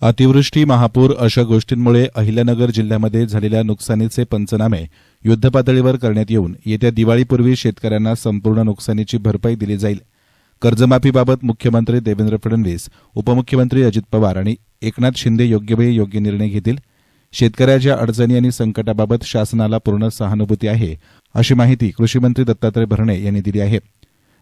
अतिवृष्टी महापूर अशा गोष्टींमुळे अहिल्यानगर जिल्ह्यामध्ये झालेल्या नुकसानीचे पंचनामे युद्धपातळीवर करण्यात येऊन येत्या दिवाळीपूर्वी शेतकऱ्यांना संपूर्ण नुकसानीची भरपाई दिली जाईल. कर्जमाफीबाबत मुख्यमंत्री देवेंद्र फडणवीस उपमुख्यमंत्री अजित पवार आणि एकनाथ शिंदे योग्यवेळी योग्य निर्णय घेतील. शेतकऱ्याच्या अडचणी आणि संकटाबाबत शासनाला पूर्ण सहानुभूती आहे अशी माहिती कृषीमंत्री दत्तात्रय भरणे यांनी दिली आहे.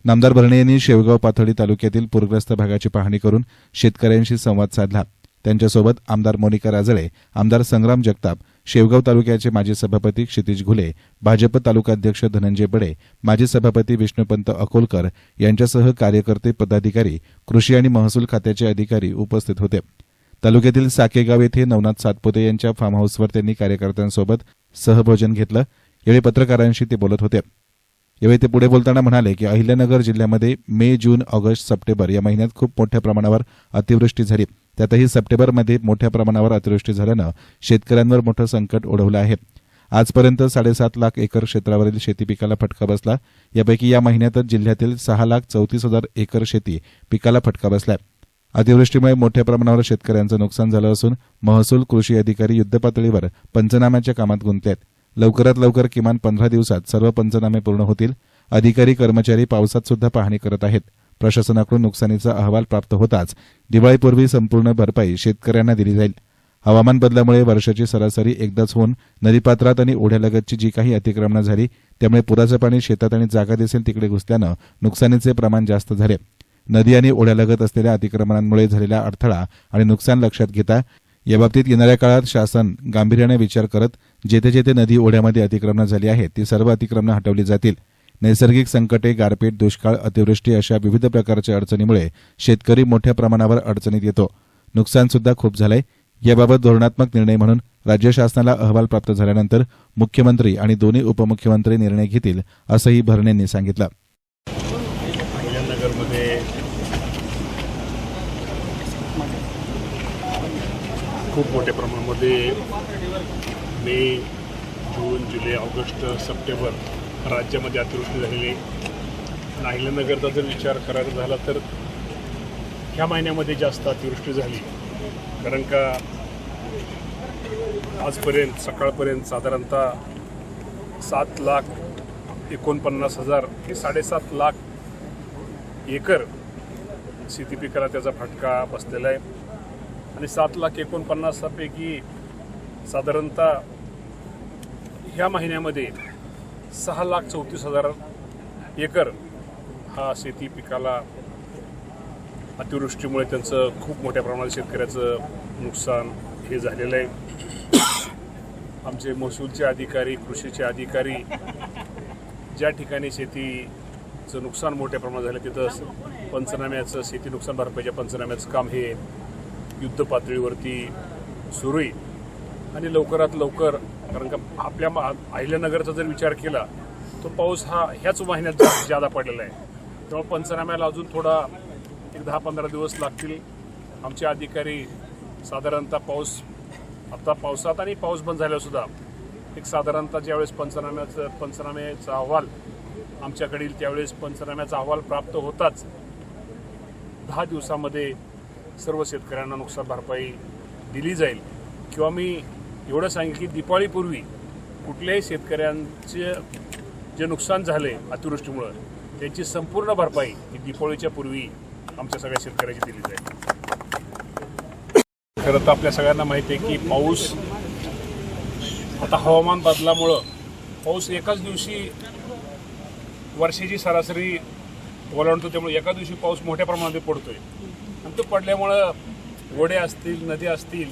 नामदार भरणे यांनी शेवगाव पाथर्डी तालुक्यातील पूरग्रस्त भागाची पाहणी करून शेतकऱ्यांशी संवाद साधला. त्यांच्यासोबत आमदार मोनिका राजळे आमदार संग्राम जगताप शेवगाव तालुक्याचे माजी सभापती क्षितिज घुले भाजप तालुकाध्यक्ष धनंजय बडे माजी सभापती विष्णुपंत अकोलकर यांच्यासह कार्यकर्ते पदाधिकारी कृषी आणि महसूल खात्याचे अधिकारी उपस्थित होते. तालुक्यातील साकेगाव येथे नवनाथ सातपुते यांच्या फार्म हाऊसवर त्यांनी कार्यकर्त्यांसोबत सहभोजन घेतलं. यावेळी पत्रकारांशी ते बोलत होते. यावेळी ते पुढे बोलताना म्हणाले की अहिल्यानगर जिल्ह्यामध्ये मे जून ऑगस्ट सप्टेंबर या महिन्यात खूप मोठ्या प्रमाणावर अतिवृष्टी झाली. त्यातही सप्टेंबरमध्ये मोठ्या प्रमाणावर अतिवृष्टी झाल्यानं शेतकऱ्यांवर मोठं संकट ओढवलं आहे. आजपर्यंत साडेसात लाख एकर क्षेत्रावरील शेती पिकाला फटका बसला. यापैकी या महिन्यातच जिल्ह्यातील सहा लाख चौतीस हजार एकर शेती पिकाला फटका बसला अतिवृष्टीमुळे मोठ्या प्रमाणावर शेतकऱ्यांचं नुकसान झालं असून महसूल कृषी अधिकारी युद्धपातळीवर पंचनाम्याच्या कामात गुंतले आहेत लवकरात लवकर किमान पंधरा दिवसात सर्व पंचनामे पूर्ण होतील. अधिकारी कर्मचारी पावसात सुद्धा पाहणी करत आहेत. प्रशासनाकडून नुकसानीचा अहवाल प्राप्त होताच दिवाळीपूर्वी संपूर्ण भरपाई शेतकऱ्यांना दिली जाईल. हवामान बदलामुळे वर्षाची सरासरी एकदाच होऊन नदीपात्रात आणि ओढ्यालगतची जी काही अतिक्रमणं झाली त्यामुळे पुराचं पाणी शेतात आणि जागा दिसेल तिकडे घुसल्यानं नुकसानीचे प्रमाण जास्त झाले. नदी आणि ओढ्यालगत असलेल्या अतिक्रमणांमुळे झालेला अडथळा आणि नुकसान लक्षात घेता याबाबतीत येणाऱ्या काळात शासन गांभीर्याने विचार करत जेथे जेथे नदी ओढ्यामध्ये अतिक्रमणं झाली आहेत ती सर्व अतिक्रमणं हटवली जातील. नैसर्गिक संकटे गारपीट दुष्काळ अतिवृष्टी अशा विविध प्रकारच्या अडचणीमुळे शेतकरी मोठ्या प्रमाणावर अडचणीत येतो. नुकसान सुद्धा खूप झालंय. याबाबत धोरणात्मक निर्णय म्हणून राज्य शासनाला अहवाल प्राप्त झाल्यानंतर मुख्यमंत्री आणि दोन्ही उपमुख्यमंत्री निर्णय घेतील असंही भरणेंनी सांगितलं. खूप मोठ्या प्रमाणामध्ये मे जून जुलै ऑगस्ट सप्टेंबर राज्यामध्ये अतिवृष्टी झालेली नाहिल्यानगरचा जर विचार करायचा झाला तर ह्या महिन्यामध्ये जास्त अतिवृष्टी झाली. कारण का आजपर्यंत सकाळपर्यंत साधारणतः सात लाख एकोणपन्नास हजार हे साडेसात लाख एकर शेती पिकाला त्याचा फटका बसलेला आहे. आणि सात लाख एकोणपन्नासापैकी साधारणतः ह्या महिन्यामध्ये सहा लाख चौतीस हजार एकर हा शेती पिकाला अतिवृष्टीमुळे त्यांचं खूप मोठ्या प्रमाणात शेतकऱ्याचं नुकसान हे झालेलं आहे. आमचे महसूलचे अधिकारी कृषीचे अधिकारी ज्या ठिकाणी शेतीचं नुकसान मोठ्या प्रमाणात झालं तिथं पंचनाम्याचं शेती नुकसान भरपाईच्या पंचनाम्याचं काम हे युद्ध पातळीवरती सुरू आहे. आणि लवकरात लवकर कारण का आपल्या मा- अहिल्यानगरचा जर विचार केला तर पाऊस हा ह्याच महिन्यात जास्त जादा पडलेला आहे. त्यामुळे पंचनाम्याला अजून थोडा एक दहा पंधरा दिवस लागतील. आमचे अधिकारी साधारणतः पाऊस आता पावसात आणि पाऊस बंद झाल्यासुद्धा एक साधारणतः ज्यावेळेस पंचनाम्याचं पंचनाम्याचा अहवाल आमच्याकडील त्यावेळेस पंचनाम्याचा अहवाल प्राप्त होताच दहा दिवसामध्ये सर्व शेतकऱ्यांना नुकसान भरपाई दिली जाईल. किंवा मी एवढं सांगेन की दिपाळीपूर्वी कुठल्याही शेतकऱ्यांचे जे नुकसान झाले अतिवृष्टीमुळं त्याची संपूर्ण भरपाई ही दिपाळीच्या पूर्वी आमच्या सगळ्या शेतकऱ्याची दिली जाईल. खरं तर आपल्या सगळ्यांना माहिती आहे की पाऊस आता हवामान बदलामुळं पाऊस एकाच दिवशी वर्षाची सरासरी ओलांडतो त्यामुळे एका दिवशी पाऊस मोठ्या प्रमाणात पडतोय. आणि तो पडल्यामुळं ओढे असतील नदी असतील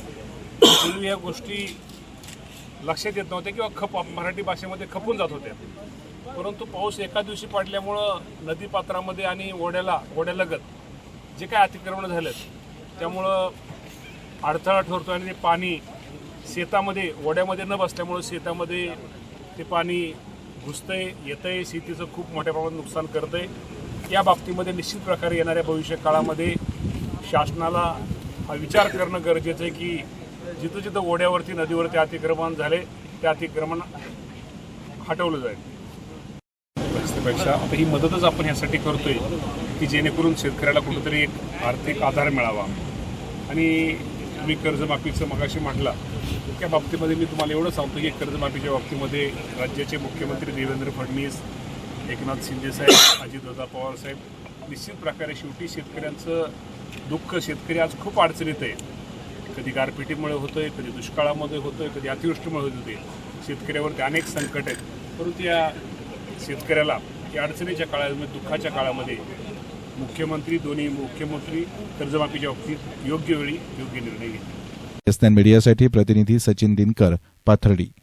पूर्वी ह्या गोष्टी लक्षात येत नव्हत्या किंवा खप मराठी भाषेमध्ये खपून जात होत्या. परंतु पाऊस एका दिवशी पडल्यामुळं नदीपात्रामध्ये आणि ओढ्याला ओढ्यालगत जे काय अतिक्रमण झालेत त्यामुळं अडथळा ठरतो आणि ते पाणी शेतामध्ये ओढ्यामध्ये न बसल्यामुळं शेतामध्ये ते पाणी घुसतंय येतंय शेतीचं खूप मोठ्या प्रमाणात नुकसान करतंय. या बाबतीमध्ये निश्चित प्रकारे येणाऱ्या भविष्य काळामध्ये शासनाला हा विचार करणं गरजेचं आहे की जिथं जिथं ओढ्यावरती नदीवरती अतिक्रमण झाले ते अतिक्रमण हटवलं जाईल. पेक्षा आता ही मदतच आपण ह्यासाठी करतोय की जेणेकरून शेतकऱ्याला कुठेतरी एक आर्थिक आधार मिळावा. आणि तुम्ही कर्जमाफीचं मगाशी म्हटला त्या बाबतीमध्ये मी तुम्हाला एवढं सांगतो की कर्जमाफीच्या बाबतीमध्ये राज्याचे मुख्यमंत्री देवेंद्र फडणवीस एकनाथ शिंदे साहेब अजितदादा पवार साहेब निश्चित प्रकारे शेवटी शेतकऱ्यांचं दुःख शेतकरी आज खूप अडचणीत आहे. कधी गारपिटीमुळे होतोय कधी दुष्काळामध्ये होतोय कधी अतिवृष्टीमुळे होत होते शेतकऱ्यावरती अनेक संकट आहेत. परंतु या शेतकऱ्याला या अडचणीच्या काळामध्ये दुःखाच्या काळामध्ये मुख्यमंत्री दोन्ही मुख्यमंत्री कर्जमाफीच्या बाबतीत योग्य वेळी योग्य निर्णय घेतले. एस मीडियासाठी प्रतिनिधी सचिन दिनकर पाथर्डी.